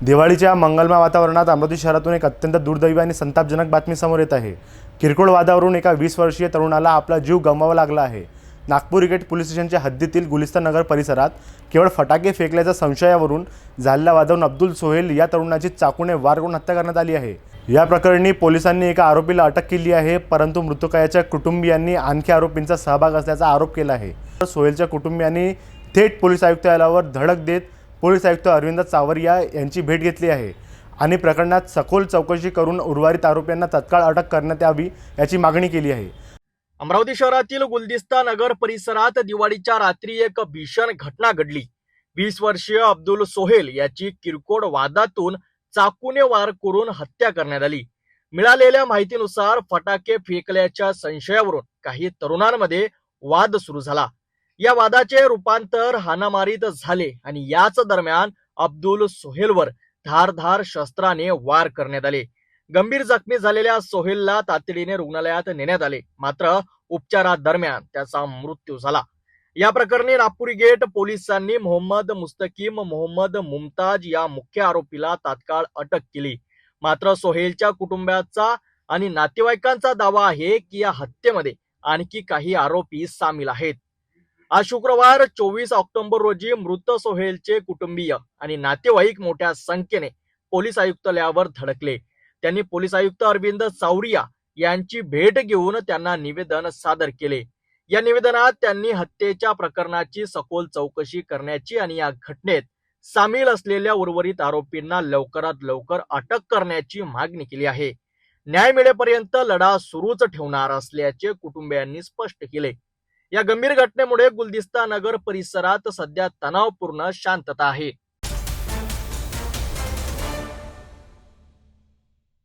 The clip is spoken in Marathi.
दिवाळीच्या मंगलमय वातावरणात अमरावती शहरातून एक अत्यंत दुर्दैवी आणि संतापजनक बातमी समोर येत आहे. किरकोळ वादावरून एका वीस वर्षीय तरुणाला आपला जीव गमवावा लागला आहे. नागपूर गेट पोलीस स्टेशनच्या हद्दीतील गुलिस्तान नगर परिसरात केवळ फटाके फेकल्याच्या संशयावरून झालेल्या वादावरून अब्दुल सोहेल या तरुणाची चाकूने वार करून हत्या करण्यात आली आहे. या प्रकरणी पोलिसांनी एका आरोपीला अटक केली आहे परंतु मृतकायाच्या कुटुंबियांनी आणखी आरोपींचा सहभाग असल्याचा आरोप केला आहे. सोहेलच्या कुटुंबियांनी थेट पोलीस आयुक्तालयावर धडक देत पोलीस आयुक्त अरविंद चावरिया यांची भेट घेतली आहे. आणि प्रकरणात सखोल चौकशी करून उर्वरित आरोपींना तत्काळ अटक करण्यात यावी याची मागणी केली आहे. अमरावती शहरातील गुलदिस्ता नगर परिसरात दिवाळीच्या रात्री एक भीषण घटना घडली. वीस वर्षीय अब्दुल सोहेल याची किरकोळ वादातून चाकूने वार करून हत्या करण्यात आली. मिळालेल्या माहितीनुसार फटाके फेकल्याच्या संशयावरून काही तरुणांमध्ये वाद सुरू झाला. या वादाचे रूपांतर हानामारीत झाले आणि याच दरम्यान अब्दुल सोहेलवर धारधार शस्त्राने वार करण्यात आले. गंभीर जखमी झालेल्या सोहेलला तातडीने रुग्णालयात नेण्यात आले. मात्र उपचारादरम्यान त्याचा मृत्यू झाला. या प्रकरणी नागपुरी गेट पोलिसांनी मोहम्मद मुस्तकीम मोहम्मद मुमताज या मुख्य आरोपीला तात्काळ अटक केली. मात्र सोहेलच्या कुटुंबाचा आणि नातेवाईकांचा दावा आहे की या हत्येमध्ये आणखी काही आरोपी सामील आहेत. आज शुक्रवार चोवीस ऑक्टोबर रोजी मृत सोहेलचे कुटुंबीय आणि नातेवाईक मोठ्या संख्येने पोलीस आयुक्तालयावर धडकले. त्यांनी पोलीस आयुक्त अरविंद चावरिया यांची भेट घेऊन त्यांना निवेदन सादर केले. या निवेदनात त्यांनी हत्येच्या प्रकरणाची सखोल चौकशी करण्याची आणि या घटनेत सामील असलेल्या उर्वरित आरोपींना लवकरात लवकर अटक करण्याची मागणी केली आहे. न्याय मिळेपर्यंत लढा सुरूच ठेवणार असल्याचे कुटुंबियांनी स्पष्ट केले. या गंभीर घटनेमुळे गुलदिस्ता नगर परिसरात सध्या तणावपूर्ण शांतता आहे.